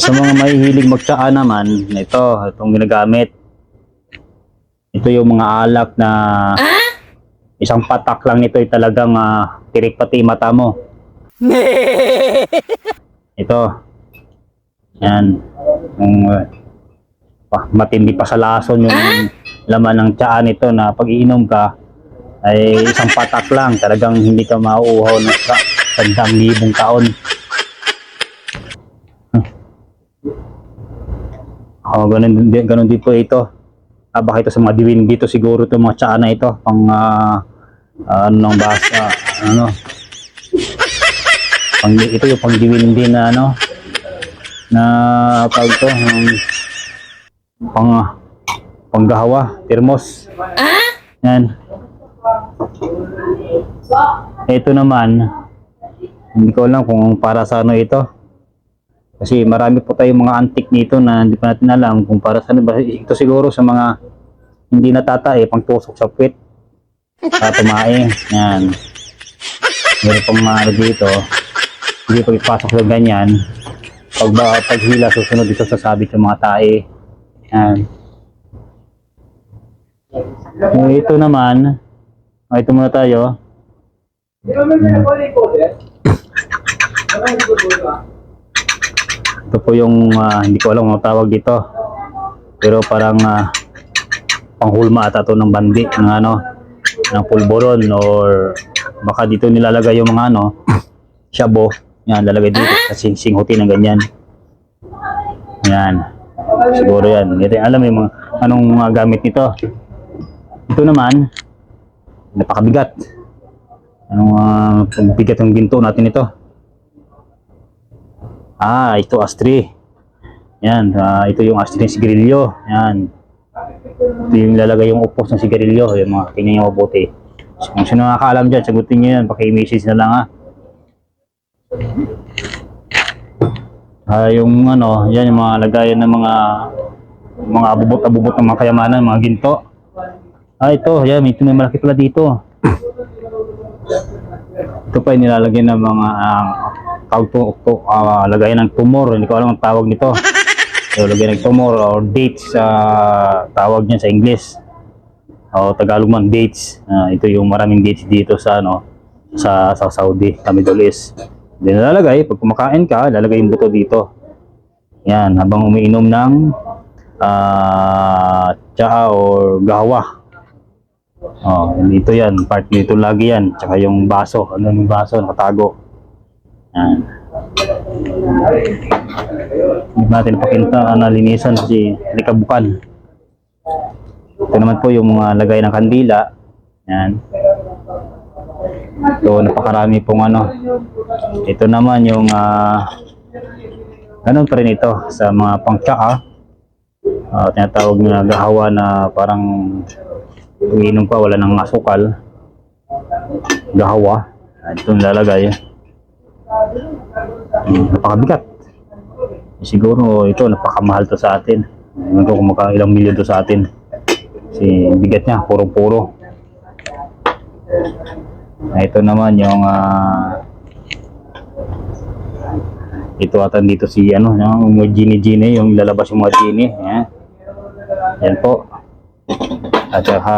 Sa mga mahihilig magtsaa naman, ito, itong ginagamit. Ito yung mga alak na isang patak lang nito ay talagang uh, tirik pati mata mo. ito. Yan. Yung, uh, pa- matindi pa sa lason yung laman ng tsaa nito na pag iinom ka ay isang patak lang. Talagang hindi ka mauuhaw ng sa sandang libong taon. Oh, ganun, din- ganun dito ito. Ah, baka ito sa mga diwin dito siguro itong mga tsaa na ito. Pang, ah, ah, ano nang basa, ano. Pang, ito yung pang diwin din na ano. Na, tawag ito, yung, pang, ah, panggahawa, termos. Yan. Ito naman, hindi ko alam kung para sa ano ito. Kasi marami po tayong mga antik nito na hindi pa natin alam kung para saan ba. Ito siguro sa mga hindi natatae, pang tusok sa puwit. Sa tumae. Yan. Meron pang mga ano dito. Hindi pag ipasok sa ganyan. Pag ba, paghila, susunod dito sasabit yung mga tae. Yan. Eh, ito naman, ah, ito muna tayo. Ito po yung ah, hindi ko alam kung tawag dito. Pero parang ah, panghulma ata to ng bandi ng ano ng pulboron or baka dito nilalagay yung mga ano shabo yan lalagay dito. Sa sing singhuti ng ganyan. Yan. Siguro yan. Hindi alam yung mga anong mga gamit nito. Ito naman napakabigat. Anong uh, bigat ng ginto natin ito Ah, ito astri. Yan, ah, ito yung astri ng sigarilyo. Yan. Ito yung lalagay yung upos ng sigarilyo. Yan mga, tingnan nyo mabuti. So, kung sino nakakaalam dyan, sagutin nyo yan. Paki-message na lang ha. Ah, yung ano, yan yung mga lagayan ng mga mga abubot-abubot ng mga kayamanan, mga ginto. Ah, ito, yan, may may malaki pala dito. Ito pa yung nilalagay ng mga uh, tawag to, to ah, lagayan ng tumor, hindi ko alam ang tawag nito. So, lagyan ng tumor or dates sa tawag niya sa English. O Tagalog man dates. Ah, ito yung maraming dates dito sa ano sa, sa Saudi, sa Middle East. Hindi nalalagay, pag kumakain ka, lalagay yung buto dito. Yan, habang umiinom ng ah tsaa or gawa. Oh, dito yan, part dito lagi yan. Tsaka yung baso, ano yung baso, nakatago. Yan. Hindi natin pakinta na linisan si likabukan. Ito naman po yung mga lagay ng kandila. Yan. Ito, napakarami pong ano. Ito naman yung ah ganun pa rin ito sa mga pangtsaka. Ah, tinatawag na gahawa na parang umiinom pa, wala nang asukal. Gahawa. Ah, Ito yung Hmm, napakabigat. Siguro ito napakamahal to sa atin. Ewan ko kung ilang milyon to sa atin. Kasi bigat niya, puro-puro. Ito naman yung ah, ito atan dito si ano, yung mga genie-genie, yung ilalabas yung mga genie. Yan. Yan po. At saka